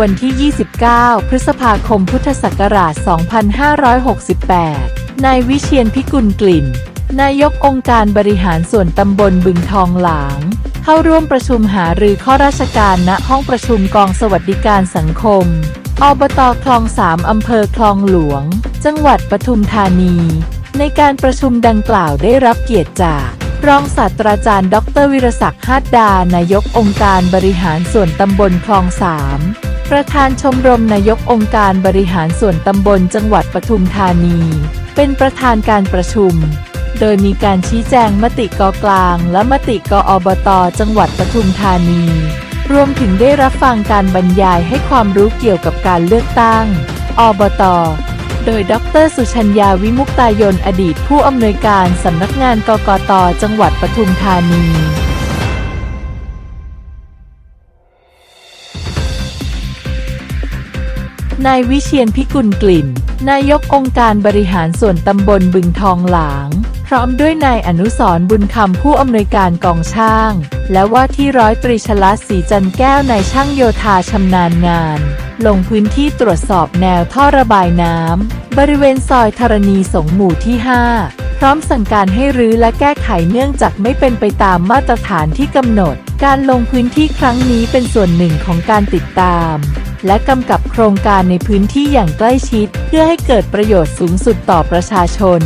วันที่ 29 พฤษภาคม พุทธศักราช 2568 นายวิเชียนพิกุลกลิ่น นายกองค์การบริหารส่วนตำบลบึงทองหลาง เข้าร่วมประชุมหารือข้อราชการณห้องประชุมกองสวัสดิการสังคม อบตคลองสามอำเภอคลองหลวง จังหวัดปทุมธานี ในการประชุมดังกล่าวได้รับเกียรติจากรองศาสตราจารย์ ดรวิรศักดิ์ฮาดดา นายกองค์การบริหารส่วนตำบลคลองสาม ประธานชมรมนายกองค์การบริหารส่วนตำบลจังหวัดปทุมธานี เป็นประธานการประชุม โดยมีการชี้แจงมติกกลาง และมติกอบต จังหวัดปทุมธานี รวมถึงได้รับฟังการบรรยายให้ความรู้เกี่ยวกับการเลือกตั้ง อบต โดยดร สุชัญญาวิมุกตายนอดีตผู้อำนวยการสำนักงานกกต จังหวัดปทุมธานี นายวิเชียนพิกุลกลิ่น นายกองค์การบริหารส่วนตำบลบึงทองหลาง พร้อมด้วยนายอนุสรบุญคำผู้อำนวยการกองช่าง และว่าที่ร้อยตรีชลัศรีจันแก้วนายช่างโยธาชำนาญงาน ลงพื้นที่ตรวจสอบแนวท่อระบายน้ำบริเวณซอยธรณีสงหมู่ที่ 5 พร้อมสั่งการให้รื้อและแก้ไขเนื่องจากไม่เป็นไปตามมาตรฐานที่กำหนด การลงพื้นที่ครั้งนี้เป็นส่วนหนึ่งของการติดตาม และกำกับโครงการในพื้นที่อย่างใกล้ชิด เพื่อให้เกิดประโยชน์สูงสุดต่อประชาชน